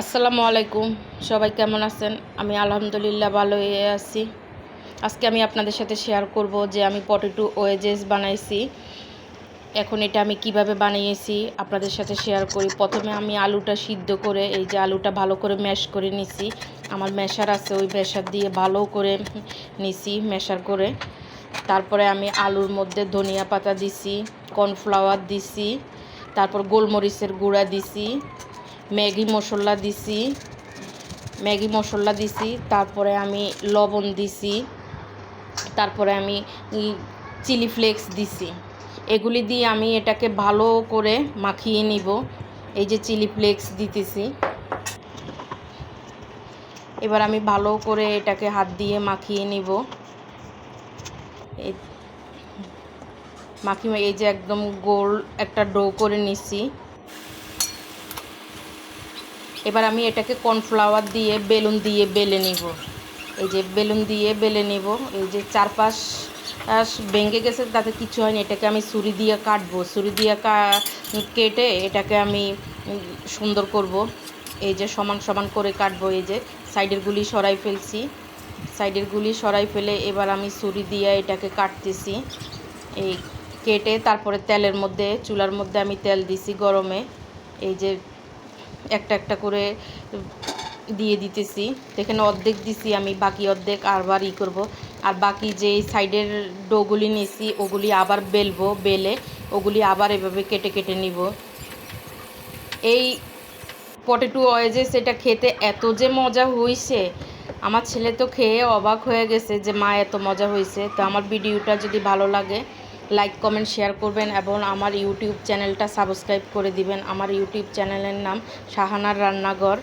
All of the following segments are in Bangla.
আসসালামু আলাইকুম। সবাই কেমন আছেন? আমি আলহামদুলিল্লাহ ভালোই আছি। আজকে আমি আপনাদের সাথে শেয়ার করব যে আমি পটেটো ওয়েজেস বানাইছি। এখন এটা আমি কীভাবে বানিয়েছি আপনাদের সাথে শেয়ার করি। প্রথমে আমি আলুটা সিদ্ধ করে, এই যে আলুটা ভালো করে ম্যাশ করে নিছি। আমার ম্যাশার আছে, ওই ম্যাশার দিয়ে ভালো করে নিছি ম্যাশার করে। তারপরে আমি আলুর মধ্যে ধনিয়া পাতা দিছি কর্নফ্লাওয়ার দিছি, তারপর গোলমরিচের গুঁড়া দিছি। ম্যাগি মশলা দিছি। ম্যাগি মশলা দিছি, তারপরে আমি লবণ দিছি, তারপরে আমি চিলি ফ্লেক্স দিছি। এগুলি দিয়ে আমি এটাকে ভালো করে মাখিয়ে নিব। এই যে চিলি ফ্লেক্স দিতেছি। এবার আমি ভালো করে এটাকে হাত দিয়ে মাখিয়ে নিব। মাখি, এই যে একদম গোল একটা ডো করে নিছি। এবার আমি এটাকে কর্নফ্লাওয়ার দিয়ে, বেলুন দিয়ে বেলে নিব। এই যে বেলুন দিয়ে বেলে নিব। এই যে চারপাশ ভেঙে গেছে, তাতে কিছু হয়নি। এটাকে আমি ছুরি দিয়ে কাটবো। ছুরি দিয়ে কেটে এটাকে আমি সুন্দর করব। এই যে সমান সমান করে কাটবো। এই যে সাইডের গুলি সরাই ফেলছি। সাইডের গুলি সরাই ফেলে এবার আমি ছুরি দিয়ে এটাকে কাটতেছি। এই কেটে তারপরে তেলের মধ্যে, চুলার মধ্যে আমি তেল দিছি গরমে। এই যে একটা একটা করে দিয়ে দিতেছি। এখানে অর্ধেক দিছি আমি, বাকি অর্ধেক আবার ই করব। আর বাকি যে সাইডের ডোগুলি নিছি, ওগুলি আবার বেলবো, বেলে ওগুলি আবার এভাবে কেটে কেটে নিব। এই পটেটো ওয়েজেস সেটা খেতে এত যে মজা হয়েছে আমার ছেলে তো খেয়ে অবাক হয়ে গেছে যে মা এত মজা হয়েছে তো আমার ভিডিওটা যদি ভালো লাগে লাইক কমেন্ট শেয়ার করবেন এবং আমার ইউটিউব চ্যানেলটা সাবস্ক্রাইব করে দিবেন। আমার ইউটিউব চ্যানেলের নাম শাহানার রান্নাঘর।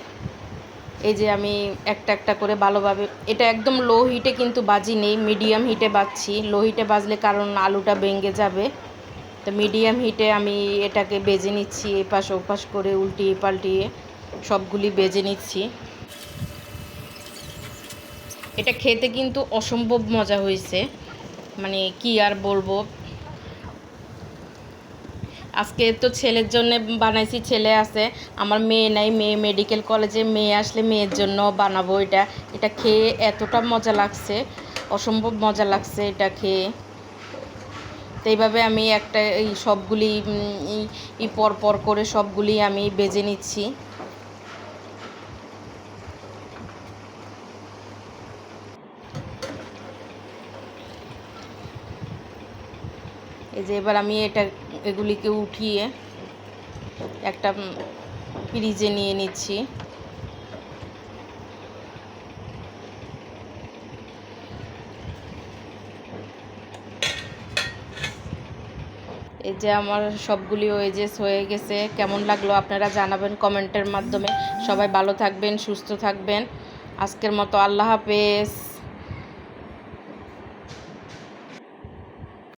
এই যে আমি একটা একটা করে ভালোভাবে, এটা একদম লো হিটে কিন্তু বাজি নেই মিডিয়াম হিটে বাজছি। লো হিটে বাজলে কারণ আলুটা ভেঙে যাবে। তো মিডিয়াম হিটে আমি এটাকে বেজে নিচ্ছি, এপাশ ওপাশ করে উল্টিয়ে পাল্টিয়ে সবগুলি বেজে নিচ্ছি। এটা খেতে কিন্তু অসম্ভব মজা হয়েছে। মানে কি আর বলব? আজকে তো ছেলের জন্য বানাইছি, ছেলে আছে, আমার মেয়ে নাই, মেয়ে মেডিকেল কলেজে মেয়ে আসলে মেয়ের জন্য বানাবো এটা। এটা খেয়ে এতটা মজা লাগছে, অসম্ভব মজা লাগছে এটা খেয়ে। তো এইভাবে আমি একটা এই সবগুলি পর পর করে সবগুলি আমি বেজে নিচ্ছি। এই যে এবার আমি এটা এগুলিকে উঠিয়ে একটা ফ্রিজে নিয়ে নিচ্ছি। এই যে আমার সবগুলি ওয়েজেস হয়ে গেছে। কেমন লাগল আপনারা জানাবেন কমেন্টের মাধ্যমে। সবাই ভালো থাকবেন, সুস্থ থাকবেন। আজকের মতো আল্লাহ হাফেজ।